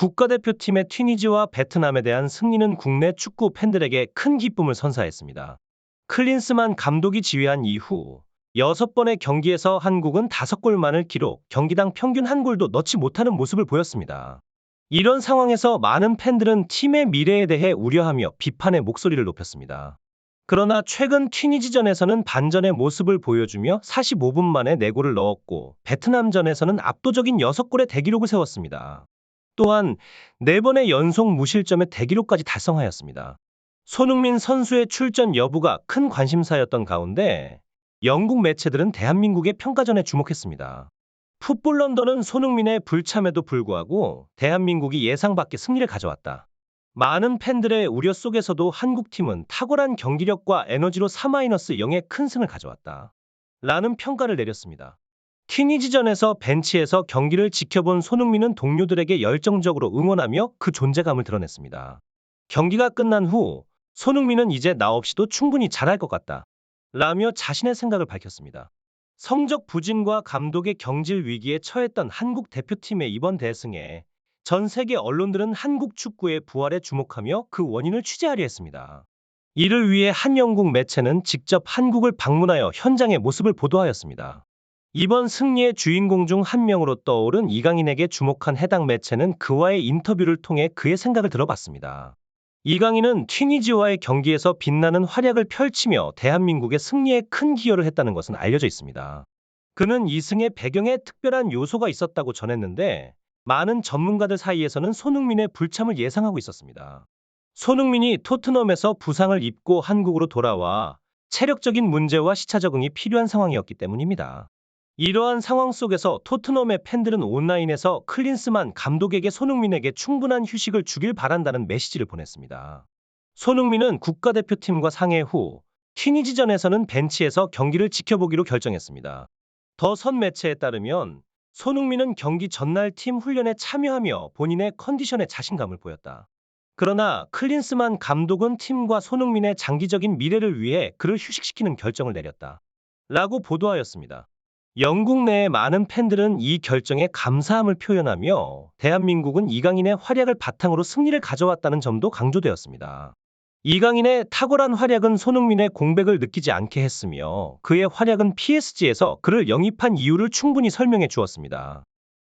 국가대표팀의 튀니지와 베트남에 대한 승리는 국내 축구 팬들에게 큰 기쁨을 선사했습니다. 클린스만 감독이 지휘한 이후 6번의 경기에서 한국은 5골만을 기록, 경기당 평균 한 골도 넣지 못하는 모습을 보였습니다. 이런 상황에서 많은 팬들은 팀의 미래에 대해 우려하며 비판의 목소리를 높였습니다. 그러나 최근 튀니지전에서는 반전의 모습을 보여주며 45분 만에 4골을 넣었고 베트남전에서는 압도적인 6골의 대기록을 세웠습니다. 또한 4번의 연속 무실점의 대기록까지 달성하였습니다. 손흥민 선수의 출전 여부가 큰 관심사였던 가운데 영국 매체들은 대한민국의 평가전에 주목했습니다. 풋볼 런던은 손흥민의 불참에도 불구하고 대한민국이 예상 밖의 승리를 가져왔다. 많은 팬들의 우려 속에서도 한국팀은 탁월한 경기력과 에너지로 4-0의 큰 승을 가져왔다. 라는 평가를 내렸습니다. 튀니지전에서 벤치에서 경기를 지켜본 손흥민은 동료들에게 열정적으로 응원하며 그 존재감을 드러냈습니다. 경기가 끝난 후 손흥민은 이제 나 없이도 충분히 잘할 것 같다. 라며 자신의 생각을 밝혔습니다. 성적 부진과 감독의 경질 위기에 처했던 한국 대표팀의 이번 대승에 전 세계 언론들은 한국 축구의 부활에 주목하며 그 원인을 취재하려 했습니다. 이를 위해 한 영국 매체는 직접 한국을 방문하여 현장의 모습을 보도하였습니다. 이번 승리의 주인공 중 한 명으로 떠오른 이강인에게 주목한 해당 매체는 그와의 인터뷰를 통해 그의 생각을 들어봤습니다. 이강인은 튀니지와의 경기에서 빛나는 활약을 펼치며 대한민국의 승리에 큰 기여를 했다는 것은 알려져 있습니다. 그는 이 승의 배경에 특별한 요소가 있었다고 전했는데 많은 전문가들 사이에서는 손흥민의 불참을 예상하고 있었습니다. 손흥민이 토트넘에서 부상을 입고 한국으로 돌아와 체력적인 문제와 시차 적응이 필요한 상황이었기 때문입니다. 이러한 상황 속에서 토트넘의 팬들은 온라인에서 클린스만 감독에게 손흥민에게 충분한 휴식을 주길 바란다는 메시지를 보냈습니다. 손흥민은 국가대표팀과 상해 후 튀니지전에서는 벤치에서 경기를 지켜보기로 결정했습니다. 더 선 매체에 따르면 손흥민은 경기 전날 팀 훈련에 참여하며 본인의 컨디션에 자신감을 보였다. 그러나 클린스만 감독은 팀과 손흥민의 장기적인 미래를 위해 그를 휴식시키는 결정을 내렸다. 라고 보도하였습니다. 영국 내의 많은 팬들은 이 결정에 감사함을 표현하며 대한민국은 이강인의 활약을 바탕으로 승리를 가져왔다는 점도 강조되었습니다. 이강인의 탁월한 활약은 손흥민의 공백을 느끼지 않게 했으며 그의 활약은 PSG에서 그를 영입한 이유를 충분히 설명해 주었습니다.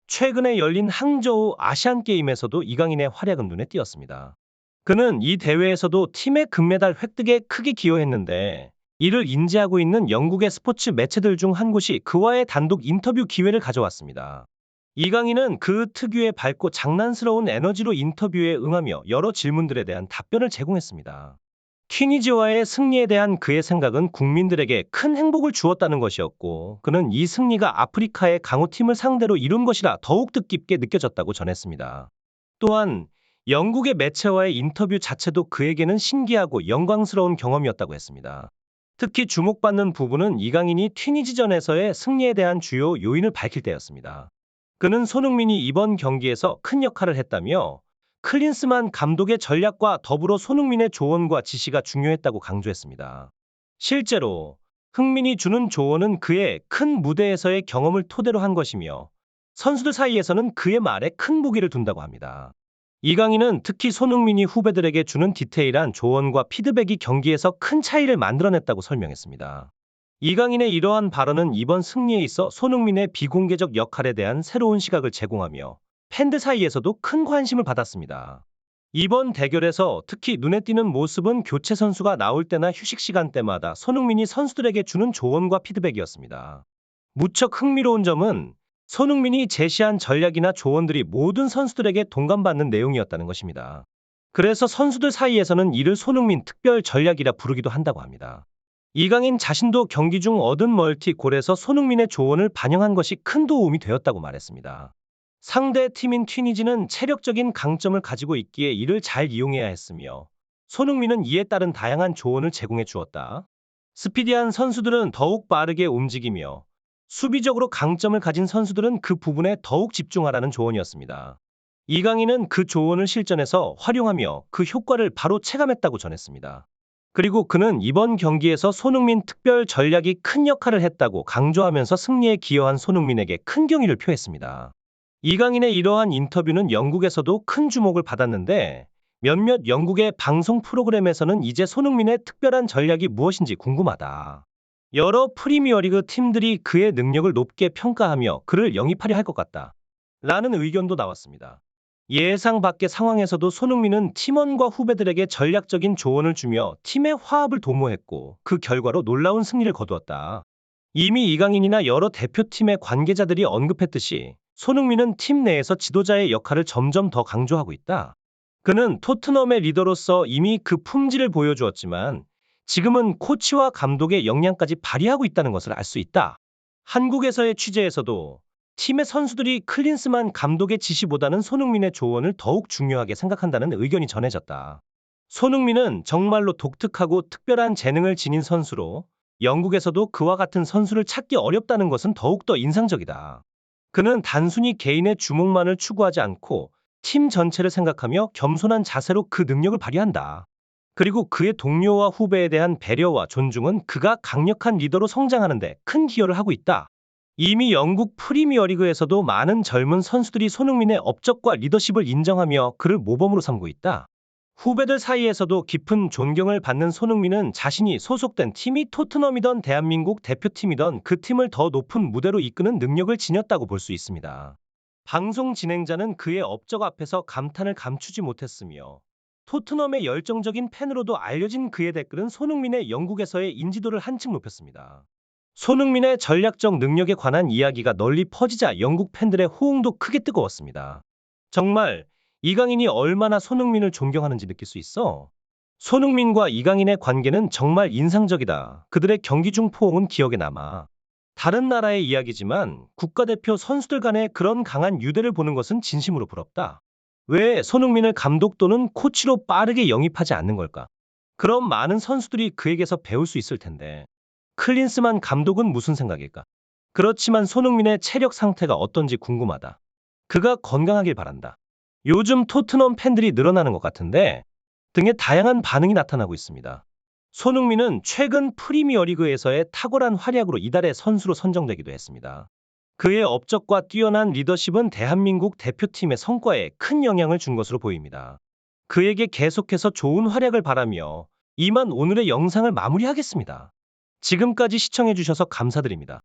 최근에 열린 항저우 아시안게임에서도 이강인의 활약은 눈에 띄었습니다. 그는 이 대회에서도 팀의 금메달 획득에 크게 기여했는데 이를 인지하고 있는 영국의 스포츠 매체들 중 한 곳이 그와의 단독 인터뷰 기회를 가져왔습니다. 이강인은 그 특유의 밝고 장난스러운 에너지로 인터뷰에 응하며 여러 질문들에 대한 답변을 제공했습니다. 튀니지와의 승리에 대한 그의 생각은 국민들에게 큰 행복을 주었다는 것이었고 그는 이 승리가 아프리카의 강호팀을 상대로 이룬 것이라 더욱 뜻깊게 느껴졌다고 전했습니다. 또한 영국의 매체와의 인터뷰 자체도 그에게는 신기하고 영광스러운 경험이었다고 했습니다. 특히 주목받는 부분은 이강인이 튀니지전에서의 승리에 대한 주요 요인을 밝힐 때였습니다. 그는 손흥민이 이번 경기에서 큰 역할을 했다며 클린스만 감독의 전략과 더불어 손흥민의 조언과 지시가 중요했다고 강조했습니다. 실제로 흥민이 주는 조언은 그의 큰 무대에서의 경험을 토대로 한 것이며 선수들 사이에서는 그의 말에 큰 무게를 둔다고 합니다. 이강인은 특히 손흥민이 후배들에게 주는 디테일한 조언과 피드백이 경기에서 큰 차이를 만들어냈다고 설명했습니다. 이강인의 이러한 발언은 이번 승리에 있어 손흥민의 비공개적 역할에 대한 새로운 시각을 제공하며 팬들 사이에서도 큰 관심을 받았습니다. 이번 대결에서 특히 눈에 띄는 모습은 교체 선수가 나올 때나 휴식 시간 때마다 손흥민이 선수들에게 주는 조언과 피드백이었습니다. 무척 흥미로운 점은 손흥민이 제시한 전략이나 조언들이 모든 선수들에게 동감받는 내용이었다는 것입니다. 그래서 선수들 사이에서는 이를 손흥민 특별 전략이라 부르기도 한다고 합니다. 이강인 자신도 경기 중 얻은 멀티 골에서 손흥민의 조언을 반영한 것이 큰 도움이 되었다고 말했습니다. 상대 팀인 튀니지는 체력적인 강점을 가지고 있기에 이를 잘 이용해야 했으며 손흥민은 이에 따른 다양한 조언을 제공해 주었다. 스피디한 선수들은 더욱 빠르게 움직이며 수비적으로 강점을 가진 선수들은 그 부분에 더욱 집중하라는 조언이었습니다. 이강인은 그 조언을 실전에서 활용하며 그 효과를 바로 체감했다고 전했습니다. 그리고 그는 이번 경기에서 손흥민 특별 전략이 큰 역할을 했다고 강조하면서 승리에 기여한 손흥민에게 큰 경의를 표했습니다. 이강인의 이러한 인터뷰는 영국에서도 큰 주목을 받았는데 몇몇 영국의 방송 프로그램에서는 이제 손흥민의 특별한 전략이 무엇인지 궁금하다. 여러 프리미어리그 팀들이 그의 능력을 높게 평가하며 그를 영입하려 할 것 같다. 라는 의견도 나왔습니다. 예상 밖의 상황에서도 손흥민은 팀원과 후배들에게 전략적인 조언을 주며 팀의 화합을 도모했고 그 결과로 놀라운 승리를 거두었다. 이미 이강인이나 여러 대표팀의 관계자들이 언급했듯이 손흥민은 팀 내에서 지도자의 역할을 점점 더 강조하고 있다. 그는 토트넘의 리더로서 이미 그 품질을 보여주었지만 지금은 코치와 감독의 역량까지 발휘하고 있다는 것을 알 수 있다. 한국에서의 취재에서도 팀의 선수들이 클린스만 감독의 지시보다는 손흥민의 조언을 더욱 중요하게 생각한다는 의견이 전해졌다. 손흥민은 정말로 독특하고 특별한 재능을 지닌 선수로 영국에서도 그와 같은 선수를 찾기 어렵다는 것은 더욱더 인상적이다. 그는 단순히 개인의 주목만을 추구하지 않고 팀 전체를 생각하며 겸손한 자세로 그 능력을 발휘한다. 그리고 그의 동료와 후배에 대한 배려와 존중은 그가 강력한 리더로 성장하는데 큰 기여를 하고 있다. 이미 영국 프리미어리그에서도 많은 젊은 선수들이 손흥민의 업적과 리더십을 인정하며 그를 모범으로 삼고 있다. 후배들 사이에서도 깊은 존경을 받는 손흥민은 자신이 소속된 팀이 토트넘이던 대한민국 대표팀이던 그 팀을 더 높은 무대로 이끄는 능력을 지녔다고 볼 수 있습니다. 방송 진행자는 그의 업적 앞에서 감탄을 감추지 못했으며 토트넘의 열정적인 팬으로도 알려진 그의 댓글은 손흥민의 영국에서의 인지도를 한층 높였습니다. 손흥민의 전략적 능력에 관한 이야기가 널리 퍼지자 영국 팬들의 호응도 크게 뜨거웠습니다. 정말 이강인이 얼마나 손흥민을 존경하는지 느낄 수 있어. 손흥민과 이강인의 관계는 정말 인상적이다. 그들의 경기 중 포옹은 기억에 남아. 다른 나라의 이야기지만 국가대표 선수들 간의 그런 강한 유대를 보는 것은 진심으로 부럽다. 왜 손흥민을 감독 또는 코치로 빠르게 영입하지 않는 걸까? 그럼 많은 선수들이 그에게서 배울 수 있을 텐데. 클린스만 감독은 무슨 생각일까? 그렇지만 손흥민의 체력 상태가 어떤지 궁금하다. 그가 건강하길 바란다. 요즘 토트넘 팬들이 늘어나는 것 같은데 등의 다양한 반응이 나타나고 있습니다. 손흥민은 최근 프리미어리그에서의 탁월한 활약으로 이달의 선수로 선정되기도 했습니다. 그의 업적과 뛰어난 리더십은 대한민국 대표팀의 성과에 큰 영향을 준 것으로 보입니다. 그에게 계속해서 좋은 활약을 바라며 이만 오늘의 영상을 마무리하겠습니다. 지금까지 시청해주셔서 감사드립니다.